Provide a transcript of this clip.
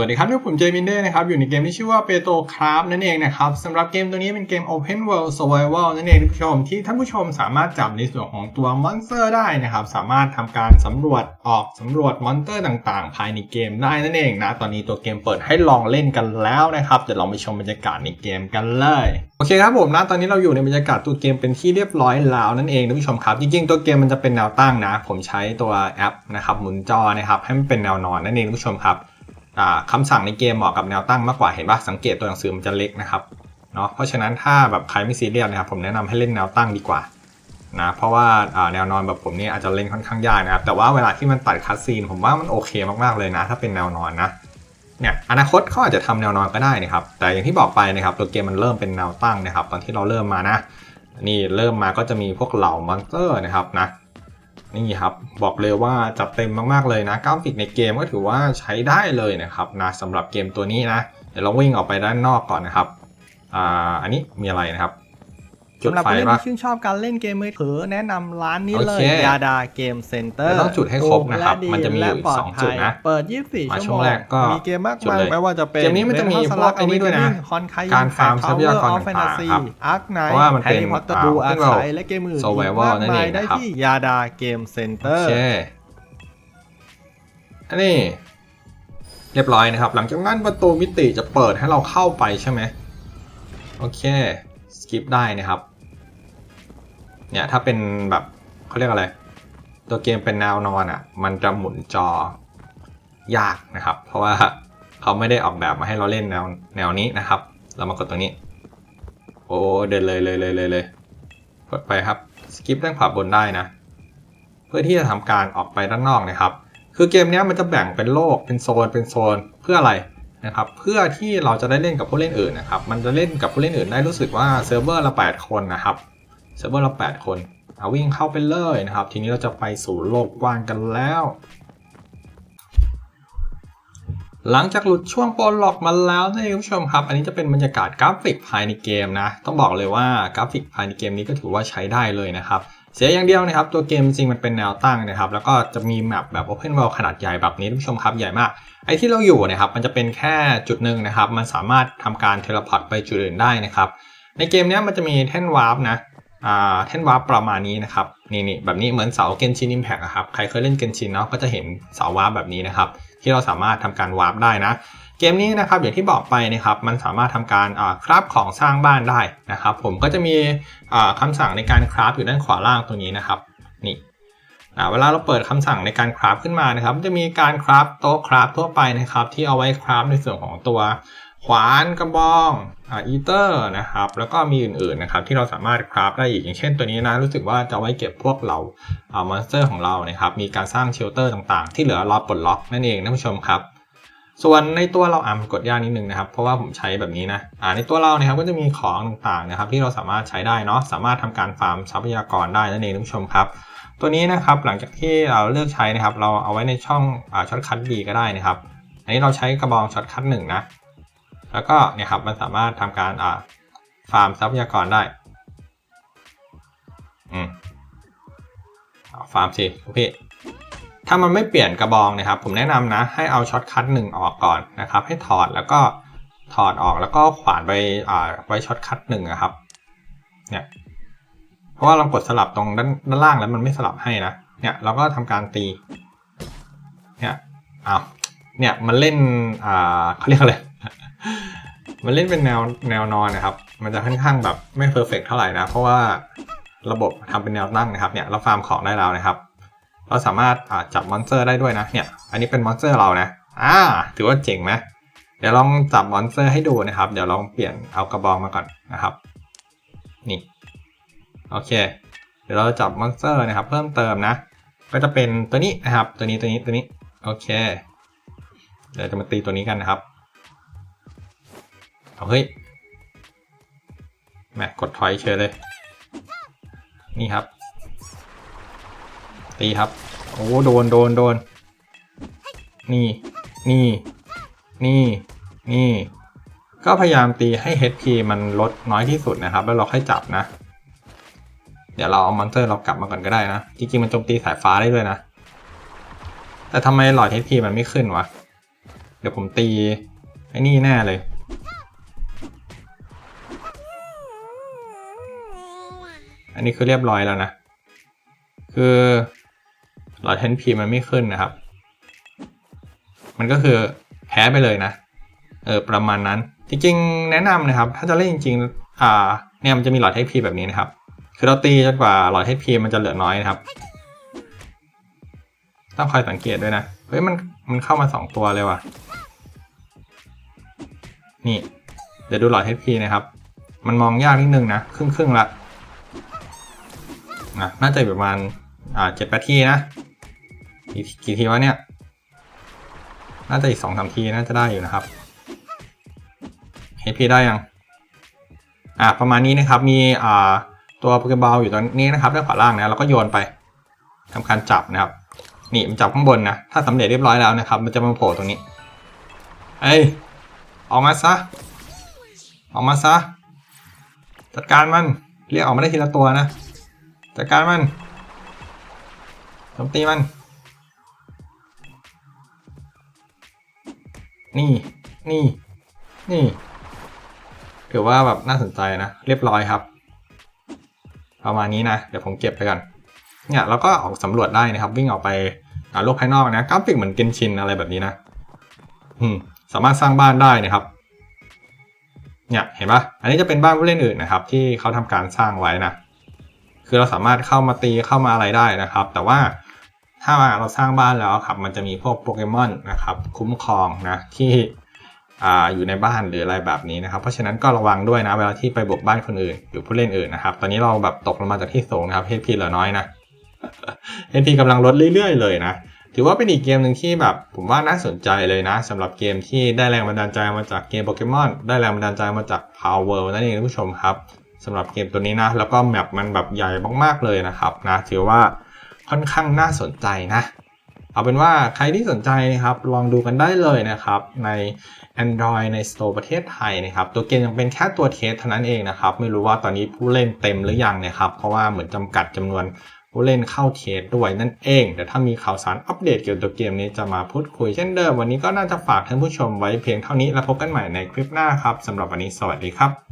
วัสดีครับที่ผมเจมินเด้นะครับ อยู่ในเกมที่ชื่อว่าเปโตคราฟนั่นเองนะครับสำหรับเกมตัวนี้เป็นเกม Open World Survival นั่นเองท่านผู้ชมที่ท่านผู้ชมสามารถจับในส่วนของตัวมอนสเตอร์ได้นะครับ สามารถทำการสำรวจออกสำรวจมอนสเตอร์ต่างๆ ภายในเกมได้นั่นเองนะ ตอนนี้ตัวเกมเปิดให้ลองเล่นกันแล้วนะครับเดี๋ยวเราไปชมบรรยากาศในเกมกันเลยโอเคครับผมนะตอนนี้เราอยู่ในบรรยากาศตัวเกมเป็นที่เรียบร้อยแล้วนั่นเองท่านผู้ชมครับจริงๆตัวเกมมันจะเป็นแนวตั้งนะ ผมใช้ตัวแอปนะครับหมุนจอนะครับให้มันเป็นแนวนอนนั่นเองท่านผู้ชมครับ อ่าคำสั่งในเกมเหมาะกับแนวตั้งมากกว่าเห็นว่าสังเกตตัวหนังสือมันจะเล็กนะครับเนาะเพราะฉะนั้นถ้าแบบใครไม่ซีเรียสนะครับผมแนะนำให้เล่นแนวตั้งดีกว่านะเพราะว่าแนวนอนแบบผมนี่อาจจะเล่นค่อนข้างยากนะครับแต่ว่าเวลาที่มันตัดคัดซีนผมว่ามันโอเคมากๆเลยนะ ถ้าเป็นแนวนอนนะเนี่ยอนาคตเขาอาจจะทำแนวนอนก็ได้นะครับแต่อย่างที่บอกไปนะครับตัวเกมมันเริ่มเป็นแนวตั้งนะครับ ตอนที่เราเริ่มมานะนี่เริ่มมาก็จะมีพวกเหล่ามอนสเตอร์นะครับนะ นี่ครับบอกเลยว่าจัดเต็มมากๆเลยนะกราฟิกในเกมก็ถือว่าใช้ได้เลยนะครับนะสำหรับเกมตัวนี้นะเดี๋ยวเราวิ่งออกไปด้านนอกก่อนนะครับอ่าอันนี้มีอะไรนะครับ จุดสำหรับไฟผู้เล่นปะ ที่ชื่นชอบการเล่นเกมมือถือแนะนำร้านนี้โอเลเคยยาดาเกมเซ็นเตอร์แต่ต้องจุดให้ครบนะครับมันจะมีอยู่และปลสองจุดนะเปิด 24 มาชั่วช่โมวงงแรกก็มีเกมมากจุดมายเลยไม่ว่าจะเป็น เกมนี้มันจะมีพวกไอ้นี่ด้วยนะคอนไคการฟาร์มทรัพยากรออฟแฟนตาซีต่างๆครับอาร์คไนเพราะว่ามันแฮเป็นร์รี่พอตเตอร์อ่าดูอา Open ร์ World ไและเกมอื่น Survival อีกมากนั่นเองมายได้นะครับ ที่ยาดาเกมเซ็นเตอโอร์ เคอันนี้เรียบร้อยนะครับ หลังจากนั้นประตูมิติจะเปิดให้เราเข้าไปใช่ไหมโอเค สกิปได้นะครับ เนี่ยถ้าเป็นแบบเขาเรียกอะไร ตัวเกมเป็นแนวนอนอะ มันจะหมุนจอยากนะครับ เพราะว่าเขาไม่ได้ออกแบบมาให้เราเล่นแนวแนวนี้นะครับ เรามากดตรงนี้ โอ้เดินเลยเลยเลยเลยเลยกดไปครับสกิปด้านขวาบนได้นะ เพื่อที่จะทำการออกไปด้านนอกนะครับ คือเกมนี้มันจะแบ่งเป็นโลกเป็นโซนเป็นโซนเพื่ออะไรนะครับ เพื่อที่เราจะได้เล่นกับผู้เล่นอื่นนะครับ มันจะเล่นกับผู้เล่นอื่นได้รู้สึกว่าเซิร์ฟเวอร์ละ8คนนะครับ เซิร์ฟเวอร์ละ 8 คนเอาวิ่งเข้าไปเลยนะครับ ทีนี้เราจะไปสู่โลกกว้างกันแล้ว หลังจากหลุดช่วงโปรล็อกมาแล้วนะคุณผู้ชมครับ อันนี้จะเป็นบรรยากาศกราฟิกภายในเกมนะ ต้องบอกเลยว่ากราฟิกภายในเกมนี้ก็ถือว่าใช้ได้เลยนะครับเสียอย่างเดียวนะครับตัวเกมจริงมันเป็นแนวตั้งนะครับ แล้วก็จะมีแมปแบบ Open World ขนาดใหญ่แบบนี้ท่านผู้ชมครับใหญ่มาก ไอ้ที่เราอยู่นะครับมันจะเป็นแค่จุดหนึ่งนะครับ มันสามารถทำการเทเลพอร์ตไปจุดอื่นได้นะครับ ในเกมนี้มันจะมีแท่นวาร์ปนะ แท่นวาร์ปประมาณนี้นะครับนี่นี่แบบนี้เหมือนเสาเกนชินอิมแพกอะครับใครเคยเล่นเกนชินเนาะก็จะเห็นเสาวาร์ปแบบนี้นะครับที่เราสามารถทำการวาร์ปได้นะ เกมนี้นะครับอย่างที่บอกไปนะครับมันสามารถทำการคราฟของสร้างบ้านได้นะครับ ผมก็จะมีอ่าคำสั่งในการคราฟอยู่ด้านขวาล่างตรงนี้นะครับนี่เวลาเราเปิดคำสั่งในการคราฟขึ้นมานะครับจะมีการคราฟโต๊ะคราฟทั่วไปนะครับที่เอาไว้คราฟในส่วนของตัว ขวานกระบองอ่าอีเตอร์นะครับ แล้วก็มีอื่นๆนะครับที่เราสามารถคราฟได้อีกอย่างเช่นตัวนี้นะ รู้สึกว่าจะไว้เก็บพวกเราอ่ามอนสเตอร์ของเรานะครับ มีการสร้างเชลเตอร์ต่างๆ ที่เหลือรอปลดล็อกนั่นเองท่านผู้ชมครับ ส่วนในตัวเราอ่านกดยากนิดนึงนะครับ เพราะว่าผมใช้แบบนี้นะอ่าในตัวเรานะครับก็จะมีของต่างๆนะครับ ที่เราสามารถใช้ได้เนาะสามารถทำการฟาร์มทรัพยากรได้นั่นเองท่านผู้ชมครับตัวนี้นะครับหลังจากที่เราเลือกใช้นะครับ เราเอาไว้ในช่องอ่าช็อตคัท B ก็ได้นะครับ อันนี้เราใช้กระบองช็อตคัทหนึ่งนะ แล้วก็เนี่ยครับมันสามารถทำการอ่าฟาร์มทรัพยากรได้อืมฟาร์มสิโอเคถ้ามันไม่เปลี่ยนกระบองนะครับ ผมแนะนำนะ ให้เอาช็อตคัทหนึ่งออกก่อนนะครับ ให้ถอดแล้วก็ถอดออกแล้วก็ขวานไปอ่าไว้ช็อตคัทหนึ่งนะครับ เนี่ย เพราะว่าเรากดสลับตรงด้านด้านล่างแล้วมันไม่สลับให้นะเนี่ยเราก็ทำการตี เนี่ยอ้าวเนี่ยมันเล่นอ่าเขาเรียกอะไร มันเล่นเป็นแนวแนวนอนนะครับ มันจะค่อนข้างแบบไม่เพอร์เฟกเท่าไหร่นะ เพราะว่าระบบทำเป็นแนวตั้งนะครับ เนี่ยเราฟาร์มของได้แล้วนะครับ เราสามารถจับมอนสเตอร์ได้ด้วยนะ เนี่ย อันนี้เป็นมอนสเตอร์เรานะ อ่า ถือว่าเจ๋งไหมเดี๋ยวลองจับมอนสเตอร์ให้ดูนะครับ เดี๋ยวลองเปลี่ยนเอากระบองมาก่อนนะครับ นี่ โอเค เดี๋ยวเราจับมอนสเตอร์นะครับ เพิ่มเติมนะ ก็จะเป็นตัวนี้นะครับ ตัวนี้ตัวนี้ตัวนี้ โอเค เดี๋ยวจะมาตีตัวนี้กันนะครับ เฮ้ยแหมกดถอยเฉยเลย นี่ครับ ตีครับ โอ้โดนโดนโดน นี่ นี่ นี่ นี่ ก็พยายามตีให้ HP มันลดน้อยที่สุดนะครับ แล้วเราค่อยจับนะ เดี๋ยวเราเอามอนสเตอร์เรากลับมาก่อนก็ได้นะ จริงๆ มันโจมตีสายฟ้าได้ด้วยนะ แต่ทำไมหลอด HP มันไม่ขึ้นวะ เดี๋ยวผมตีไอ้นี่แน่เลย อันนี้คือเรียบร้อยแล้วนะ คือหลอดเทนพีมันไม่ขึ้นนะครับ มันก็คือแพ้ไปเลยนะ เออประมาณนั้น จริงๆ แนะนำนะครับ ถ้าจะเล่นจริงๆ อ่า เนี่ยมันจะมีหลอดเทพีแบบนี้นะครับ คือเราตีจนกว่าหลอดเทพีมันจะเหลือน้อยนะครับ ต้องคอยสังเกตด้วยนะ เฮ้ยมันมันเข้ามาสองตัวเลยว่ะ นี่ เดี๋ยวดูหลอด HP นะครับ มันมองยากนิดนึงนะ ครึ่งครึ่งละ นะน่าจะประมาณอ่าเจ็ดแปดทีนะกี่กี่ทีวะเนี่ย น่าจะอีกสองสามทีน่าจะได้อยู่นะครับ HP ได้ยังอ่าประมาณนี้นะครับมีอ่าตัวโปเกบอลอยู่ตรงนี้นะครับด้านขวาล่างนะแล้วก็โยนไปทำการจับนะครับ นี่มันจับข้างบนนะถ้าสำเร็จเรียบร้อยแล้วนะครับ มันจะมาโผล่ตรงนี้เอ้ยออกมาซะออกมาซะจัดการมันเรียกออกมาได้ทีละตัวนะ จัดการมันโจมตีมัน นี่ นี่ นี่ ถือว่าแบบน่าสนใจนะ เรียบร้อยครับ ประมาณนี้นะ เดี๋ยวผมเก็บไปก่อน เนี่ยเราก็ออกสำรวจได้นะครับ วิ่งออกไปอ่าโลกภายนอกนะ กราฟิกเหมือนเกนชินอะไรแบบนี้นะ อืม สามารถสร้างบ้านได้นะครับ เนี่ย เห็นปะอันนี้จะเป็นบ้านผู้เล่นอื่นนะครับ ที่เขาทำการสร้างไว้นะ คือเราสามารถเข้ามาตีเข้ามาอะไรได้นะครับ แต่ว่าถ้าเราสร้างบ้านแล้วครับ มันจะมีพวกโปเกมอนนะครับ คุ้มครองนะที่อ่าอยู่ในบ้านหรืออะไรแบบนี้นะครับ เพราะฉะนั้นก็ระวังด้วยนะเวลาที่ไปบุกบ้านคนอื่นหรือผู้เล่นอื่นนะครับ ตอนนี้เราแบบตกลงมาจากที่สูงนะครับเฮพีเหลือน้อยนะเฮพีกำลังลดเรื่อยๆ เลยนะ ถือว่าเป็นอีกเกมหนึ่งที่แบบผมว่าน่าสนใจเลยนะสำหรับเกมที่ได้แรงบันดาลใจมาจากเกมโปเกมอนได้แรงบันดาลใจมาจาก Power World นั่นเองท่านผู้ชมครับ สำหรับเกมตัวนี้นะ แล้วก็แมปมันแบบใหญ่มากๆเลยนะครับนะถือว่าค่อนข้างน่าสนใจนะ เอาเป็นว่าใครที่สนใจนะครับ ลองดูกันได้เลยนะครับ ใน Android ใน Store ประเทศไทยนะครับ ตัวเกมยังเป็นแค่ตัวเทสเท่านั้นเองนะครับ ไม่รู้ว่าตอนนี้ผู้เล่นเต็มหรือยังนะครับ เพราะว่าเหมือนจำกัดจำนวนผู้เล่นเข้าเทสด้วยนั่นเองเดี๋ยวถ้ามีข่าวสารอัปเดตเกี่ยวกับเกมนี้จะมาพูดคุยเช่นเดิม วันนี้ก็น่าจะฝากท่านผู้ชมไว้เพียงเท่านี้แล้วพบกันใหม่ในคลิปหน้าครับสำหรับวันนี้สวัสดีครับ